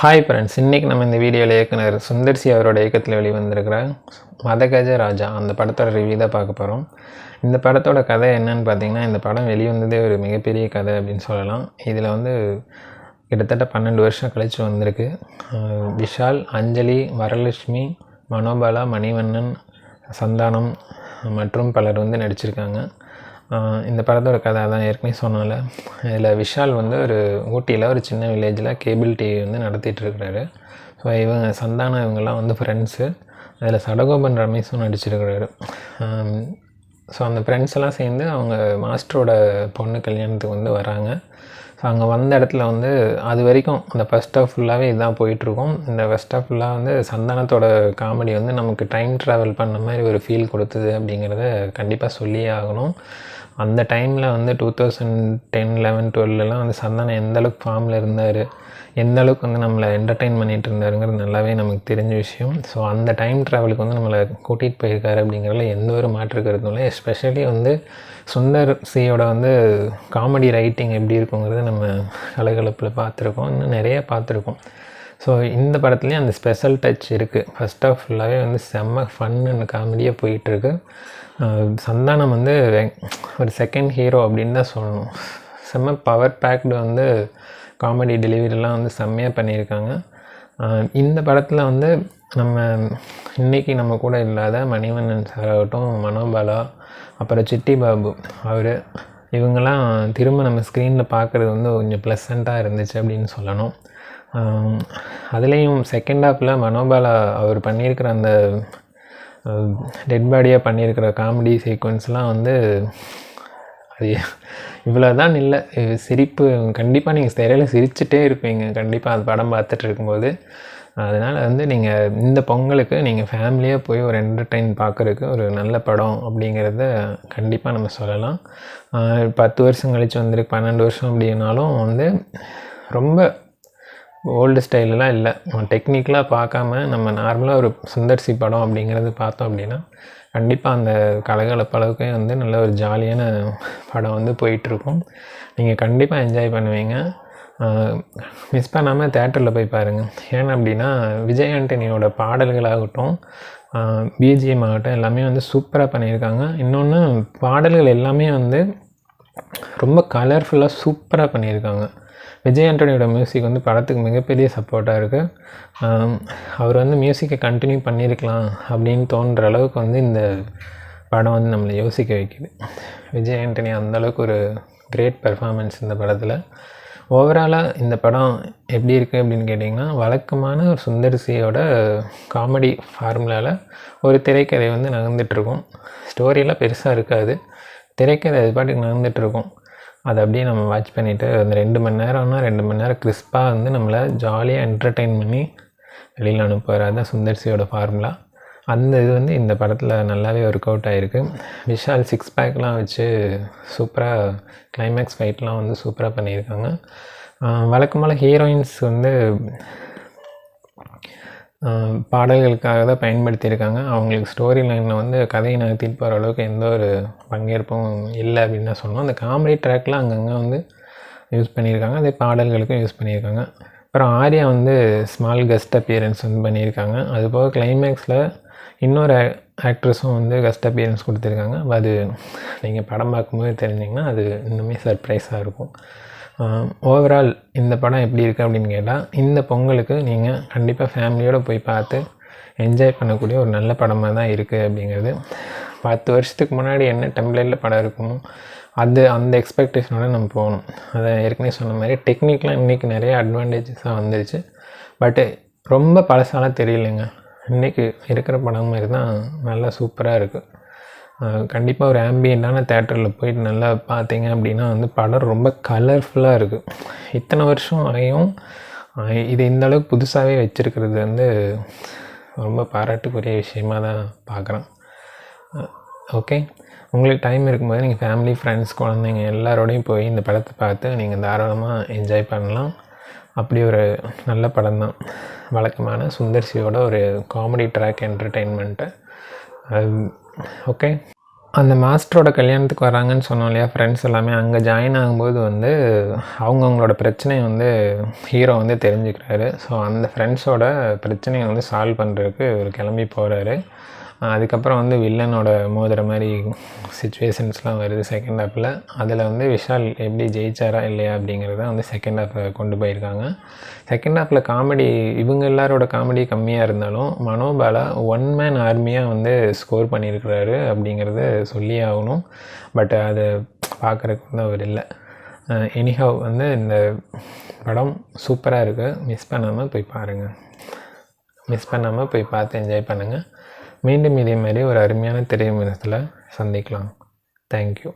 Hi friends இன்றைக்கி நம்ம இந்த வீடியோவில் இயக்குனர் சுந்தர்சி அவரோட இயக்கத்தில் வெளிவந்திருக்கிற மதகஜ ராஜா அந்த படத்தோட ரிவ்யூ தான் பார்க்க போகிறோம் இந்த படத்தோட கதை என்னன்னு பார்த்தீங்கன்னா இந்த படம் வெளிவந்ததே ஒரு மிகப்பெரிய கதை அப்படின்னு சொல்லலாம். இதில் வந்து கிட்டத்தட்ட பன்னெண்டு வருஷம் கழித்து வந்திருக்கு. விஷால் அஞ்சலி வரலட்சுமி மனோபாலா மணிவண்ணன் சந்தானம் மற்றும் பலர் வந்து நடிச்சிருக்காங்க. இந்த படத்தோட கதை தான் ஏற்கனவே சொன்னால இதில் விஷால் வந்து ஒரு ஊட்டியில் ஒரு சின்ன வில்லேஜில் கேபிள் டிவி வந்து நடத்திட்டு இருக்கிறாரு. ஸோ இவங்க சந்தானம் இவங்கெல்லாம் வந்து ஃப்ரெண்ட்ஸு அதில் சடகோபன் ரமேஷும் நடிச்சிருக்கிறாரு. ஸோ அந்த ஃப்ரெண்ட்ஸ் எல்லாம் சேர்ந்து அவங்க மாஸ்டரோட பொண்ணு கல்யாணத்துக்கு வந்து வராங்க. ஸோ அங்கே வந்த இடத்துல வந்து அது வரைக்கும் அந்த ஃபஸ்ட் ஆஃப் ஃபுல்லாகவே இதுதான் போயிட்டுருக்கும். இந்த ஃபஸ்ட் ஆஃப் ஃபுல்லாக வந்து சந்தானத்தோட காமெடி வந்து நமக்கு டைம் ட்ராவல் பண்ண மாதிரி ஒரு ஃபீல் கொடுத்தது அப்படிங்கிறத கண்டிப்பாக சொல்லியே ஆகணும். அந்த டைமில் வந்து டூ தௌசண்ட் டென் லெவன் டுவெல்லாம் வந்து சந்தானம் எந்த அளவுக்கு ஃபார்மில் இருந்தார் எந்த அளவுக்கு வந்து நம்மளை என்டர்டெயின் பண்ணிகிட்டு இருந்தாருங்கிறது நல்லாவே நமக்கு தெரிஞ்ச விஷயம். ஸோ அந்த டைம் ட்ராவலுக்கு வந்து நம்மளை கூட்டிகிட்டு போயிருக்காரு அப்படிங்கிறதுல எந்த ஒரு மாற்று கருத்தும் இல்லை. எஸ்பெஷலி வந்து சுந்தர் சியோட வந்து காமெடி ரைட்டிங் எப்படி இருக்குங்கிறத நம்ம கலகலப்பில் பார்த்துருக்கோம். இன்னும் நிறைய பார்த்துருக்கோம். ஸோ இந்த படத்துலேயும் அந்த ஸ்பெஷல் டச் இருக்குது ஃபஸ்ட் ஆஃப் ஃபுல்லாகவே வந்து செம்ம ஃபன் அண்ட் காமெடியாக போயிட்டுருக்கு. சந்தானம் வந்து ஒரு செகண்ட் ஹீரோ அப்படின்னு தான் சொல்லணும். செம்ம பவர் பேக்டு வந்து காமெடி டெலிவரிலாம் வந்து செம்மையாக பண்ணியிருக்காங்க. இந்த படத்தில் வந்து நம்ம இன்றைக்கி நம்ம கூட இல்லாத மணிவண்ணன் சார் ஆகட்டும் மனோபாலா அப்புறம் சிட்டி பாபு அவர் இவங்கெல்லாம் திரும்ப நம்ம ஸ்க்ரீனில் பார்க்குறது வந்து கொஞ்சம் ப்ளசண்ட்டாக இருந்துச்சு அப்படின்னு சொல்லணும். அதுலேயும் செகண்ட் ஹாஃபில் மனோபாலா அவர் பண்ணியிருக்கிற அந்த டெட் பாடியாக பண்ணியிருக்கிற காமெடி சீக்வன்ஸ்லாம் வந்து அது இவ்வளோ தான் இல்லை சிரிப்பு கண்டிப்பாக நீங்கள் சிறையில் சிரிச்சுட்டே இருப்பீங்க. கண்டிப்பாக அது படம் பார்த்துட்டு இருக்கும்போது. அதனால் வந்து நீங்கள் இந்த பொங்கலுக்கு நீங்கள் ஃபேமிலியாக போய் ஒரு என்டர்டெயின் பார்க்குறதுக்கு ஒரு நல்ல படம் அப்படிங்கிறத கண்டிப்பாக நம்ம சொல்லலாம். பத்து வருஷம் கழிச்சு வந்திருக்கு பன்னெண்டு வருஷம் அப்படின்னாலும் வந்து ரொம்ப ஓல்டு ஸ்டைலெலாம் இல்லை. டெக்னிக்கலாக பார்க்காம நம்ம நார்மலாக ஒரு சுந்தர்சி படம் அப்படிங்கிறது பார்த்தோம் அப்படின்னா கண்டிப்பாக அந்த கலகலப்பளவுக்கே வந்து நல்ல ஒரு ஜாலியான படம் வந்து போயிட்டுருக்கும் நீங்கள் கண்டிப்பாக என்ஜாய் பண்ணுவீங்க. மிஸ் பண்ணாமல் தேட்டரில் போய் பாருங்கள் ஏன் அப்படின்னா விஜய் ஆண்டனியோட பாடல்களாகட்டும் பிஜிஎம் ஆகட்டும் எல்லாமே வந்து சூப்பராக பண்ணியிருக்காங்க. இன்னொன்று பாடல்கள் எல்லாமே வந்து ரொம்ப கலர்ஃபுல்லாக சூப்பராக பண்ணியிருக்காங்க. விஜய் ஆண்டனியோட மியூசிக் வந்து படத்துக்கு மிகப்பெரிய சப்போர்ட்டாக இருக்குது அவர் வந்து மியூசிக்கை கண்டினியூ பண்ணியிருக்கலாம் அப்படின்னு தோன்ற அளவுக்கு வந்து இந்த படம் வந்து நம்மளை யோசிக்க வைக்குது. விஜய் ஆண்டனி அந்தளவுக்கு ஒரு கிரேட் பெர்ஃபார்மன்ஸ் இந்த படத்தில். ஓவராலாக இந்த படம் எப்படி இருக்குது அப்படின்னு கேட்டிங்கன்னா வழக்கமான ஒரு சுந்தர்சியோட காமெடி ஃபார்முலாவில் ஒரு திரைக்கதை வந்து நகர்ந்துட்டுருக்கும் ஸ்டோரியெல்லாம் பெருசாக இருக்காது. திரைக்கதை அது பாட்டுக்கு நகர்ந்துட்டுருக்கும் அதை அப்படியே நம்ம வாட்ச் பண்ணிவிட்டு அந்த ரெண்டு மணி நேரம்னா ரெண்டு மணி நேரம் கிறிஸ்பாக வந்து நம்மளை ஜாலியாக என்டர்டெயின் பண்ணி வெளியில் அனுப்புவார். அதுதான் சுந்தர்சியோட ஃபார்முலா அந்த இது வந்து இந்த படத்தில் நல்லாவே ஒர்க் அவுட் ஆகிருக்கு விஷால் சிக்ஸ் பேக்லாம் வச்சு சூப்பராக கிளைமேக்ஸ் ஃபைட்லாம் வந்து சூப்பராக பண்ணியிருக்காங்க. வழக்கமான ஹீரோயின்ஸ் வந்து பாடல்களுக்காக தான் பயன்படுத்தியிருக்காங்க. அவங்களுக்கு ஸ்டோரி லைனில் வந்து கதையை நகர்த்திட்டு போகிற அளவுக்கு எந்த ஒரு பங்கேற்பும் இல்லை அப்படின்னு தான் சொன்னோம் அந்த காமெடி ட்ராக்லாம் அங்கங்கே வந்து யூஸ் பண்ணியிருக்காங்க. அதே பாடல்களுக்கும் யூஸ் பண்ணியிருக்காங்க. அப்புறம் ஆர்யா வந்து ஸ்மால் கெஸ்ட் அப்பியரன்ஸ் வந்து பண்ணியிருக்காங்க. அதுபோக கிளைமேக்ஸில் இன்னொரு ஆக்ட்ரஸும் வந்து கெஸ்ட் அப்பியரன்ஸ் கொடுத்துருக்காங்க. அது நீங்கள் படம் பார்க்கும்போது தெரிஞ்சிங்கன்னா அது இன்னுமே சர்ப்ரைஸாக இருக்கும். ஓவரால் இந்த படம் எப்படி இருக்குது அப்படின்னு கேட்டால் இந்த பொங்கலுக்கு நீங்கள் கண்டிப்பாக ஃபேமிலியோடு போய் பார்த்து என்ஜாய் பண்ணக்கூடிய ஒரு நல்ல படமாக தான் இருக்குது அப்படிங்கிறது. பத்து வருஷத்துக்கு முன்னாடி என்ன டெம்ப்ளேட்டில் படம் இருக்குமோ அது அந்த எக்ஸ்பெக்டேஷனோட நம்ம போகணும். அதை ஏற்கனவே சொன்ன மாதிரி டெக்னிக்லாம் இன்றைக்கி நிறைய அட்வான்டேஜஸாக வந்துருச்சு. பட்டு ரொம்ப பழசாலாம் தெரியலைங்க. இன்றைக்கி இருக்கிற படம் மாதிரி தான் நல்லா சூப்பராக இருக்குது கண்டிப்பாக ஒரு ஆம்பியண்டான தேட்டரில் போயிட்டு நல்லா பார்த்தீங்க அப்படின்னா வந்து படம் ரொம்ப கலர்ஃபுல்லாக இருக்குது இத்தனை வருஷம் ஆகியும் இது இந்த அளவுக்கு புதுசாகவே வச்சுருக்கிறது வந்து ரொம்ப பாராட்டுக்குரிய விஷயமாக தான் பார்க்குறேன். ஓகே உங்களுக்கு டைம் இருக்கும்போது நீங்கள் ஃபேமிலி ஃப்ரெண்ட்ஸ் குழந்தைங்க எல்லாரோடையும் போய் இந்த படத்தை பார்த்து நீங்கள் தாராளமாக என்ஜாய் பண்ணலாம். அப்படி ஒரு நல்ல படம் தான் வழக்கமான சுந்தர்சியோட ஒரு காமெடி ட்ராக் என்டர்டெயின்மெண்ட்டு ஓகே அந்த மாஸ்டரோட கல்யாணத்துக்கு வராங்கன்னு சொன்னோம் இல்லையா ஃப்ரெண்ட்ஸ் எல்லாமே? அங்கே ஜாயின் ஆகும்போது வந்து அவங்கவுங்களோட பிரச்சனையை வந்து ஹீரோ வந்து தெரிஞ்சுக்கிறாரு. ஸோ அந்த ஃப்ரெண்ட்ஸோட பிரச்சனையை வந்து சால்வ் பண்ணுறதுக்கு இவர் கிளம்பி போகிறாரு அதுக்கப்புறம் வந்து வில்லனோட மோதுற மாதிரி சுச்சுவேஷன்ஸ்லாம் வருது செகண்ட் ஹாஃபில் அதில் வந்து விஷால் எப்படி ஜெயிச்சாரா இல்லையா அப்படிங்கிறத வந்து செகண்ட் ஹாப்பை கொண்டு போயிருக்காங்க. செகண்ட் ஹாஃபில் காமெடி இவங்க எல்லாரோட காமெடி கம்மியாக இருந்தாலும் மனோபாலா ஒன் மேன் ஆர்மியாக வந்து ஸ்கோர் பண்ணியிருக்கிறாரு அப்படிங்கிறத சொல்லியே ஆகணும். பட் அதை பார்க்குறதுக்கு வந்து அவர் இல்லை. எனிஹவ் வந்து இந்த படம் சூப்பராக இருக்குது மிஸ் பண்ணாமல் போய் பாருங்கள் மிஸ் பண்ணாமல் போய் பார்த்து என்ஜாய் பண்ணுங்கள் மீண்டும் இதே மாதிரி ஒரு அருமையான திரையரங்கத்தில் சந்திக்கலாம். தேங்க்யூ